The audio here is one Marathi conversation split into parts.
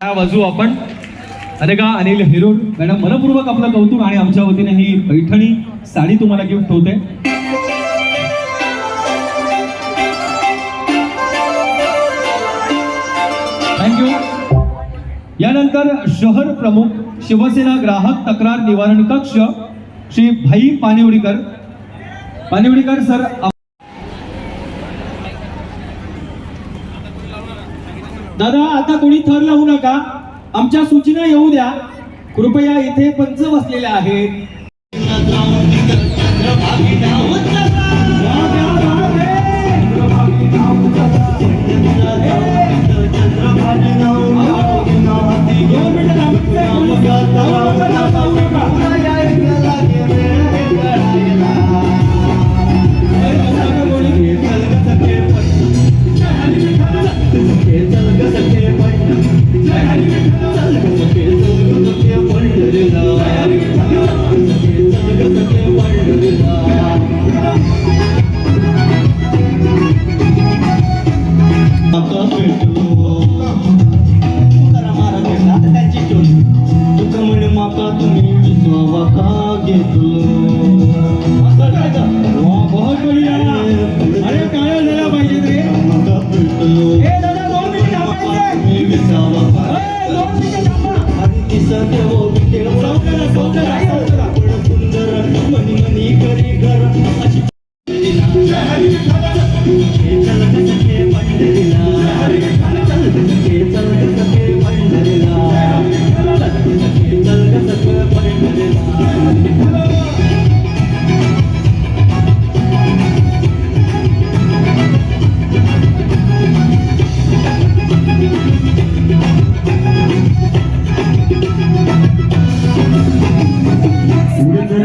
काय वाजू आपण. अरे का अनिल हिरोड मॅडम मनपूर्वक आपलं कौतुक आणि आमच्या वतीने ही पैठणी साडी तुम्हाला गिफ्ट होते. थँक्यू यानंतर शहर प्रमुख शिवसेना ग्राहक तक्रार निवारण कक्ष श्री भाई पानिवडीकर. पानिवडीकर सर दादा आता कोणी थर लावू नका. आमच्या सूचना येऊ द्या. कृपया इथे पंच बसलेले आहेत.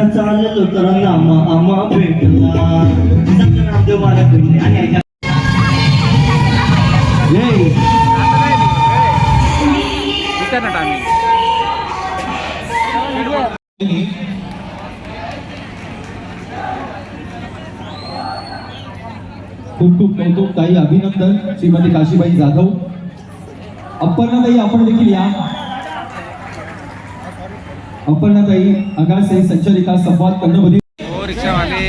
चाललो तर नामा आम्हा भेटला. संग्रामदेव मला भेटले. आणि याच्या खूप खूप कौतुक ताई अभिनंदन. श्रीमती काशीबाई जाधव. अपर्णाताई आपण देखील या. अपर्णाताई आगासे संचालिका संवाद हो रिक्षावाले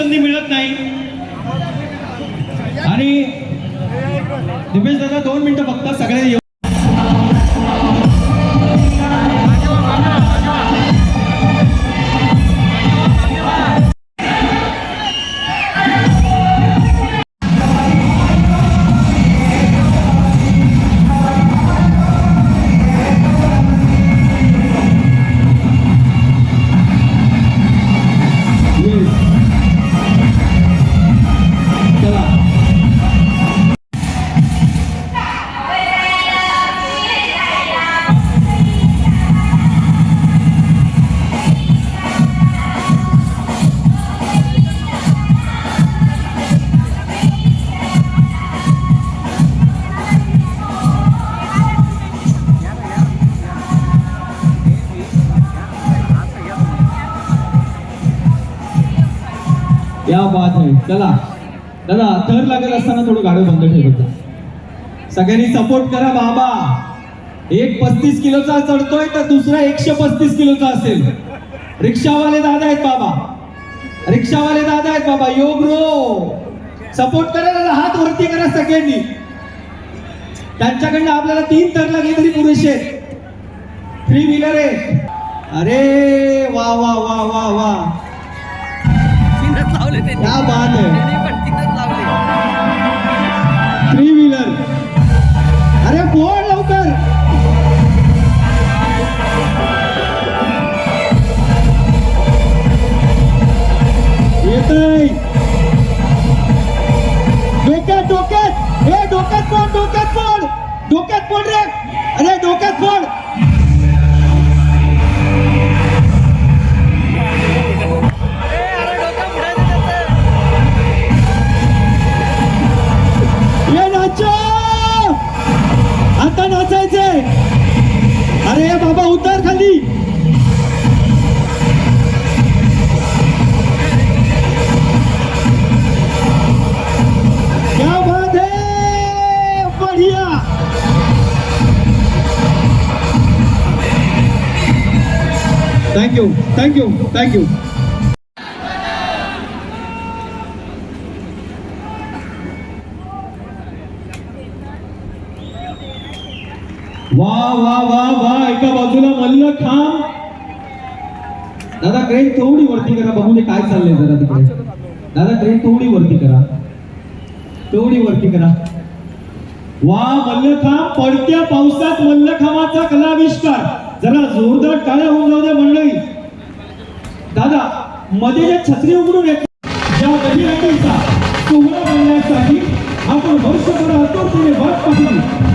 संधी मिळत नाही. आणि दिपेश दादा दोन मिनिटं फक्त सगळे या बात आहे. चला. दादा थर लागत असताना थोडं गाडं बंद ठेवत सगळ्यांनी सपोर्ट करा बाबा. एक पस्तीस किलोचा चढतोय तर दुसरा एकशे पस्तीस किलोचा असेल. रिक्षावाले दादा आहेत बाबा. रिक्षावाले दादा आहेत बाबा. यो ब्रो सपोर्ट करा दादा. हात वरती करा सगळ्यांनी. त्यांच्याकडनं आपल्याला तीन तर लागले तरी पुरेसे थ्री व्हीलर आहे अरे वा वा वा वा वा. क्या बात है। थ्री व्हीलर अरे बोल लवकर. येतय. डोक्यात डोक्यात. हे डोक्यात फोड डोक्यात फोड. डोक्यात फोड रे. अरे डोक्यात फोड. अरे बाबा उतार खाली Thank you, thank you, thank you. वा वा वा वा एका बाजूला मल्ल खांब दादा ट्रेन थोडी वरती करा बघू दे काय चाललंय जरा तिकडे. दादा ट्रेन थोडी वरती करा. थोडी वरती करा. वा मल्लखांब पडत्या पावसात मल्लखांबाचा कलाविष्कार. जरा जोरदार टाळ्या होऊन जाऊ द्या मंडळी. दादा मध्ये ज्या छत्री उघडून येत ज्या दहीहंडीचा सोहळा बनण्यासाठी आपण वर्षभर आतुरतेने वाट पाहिली.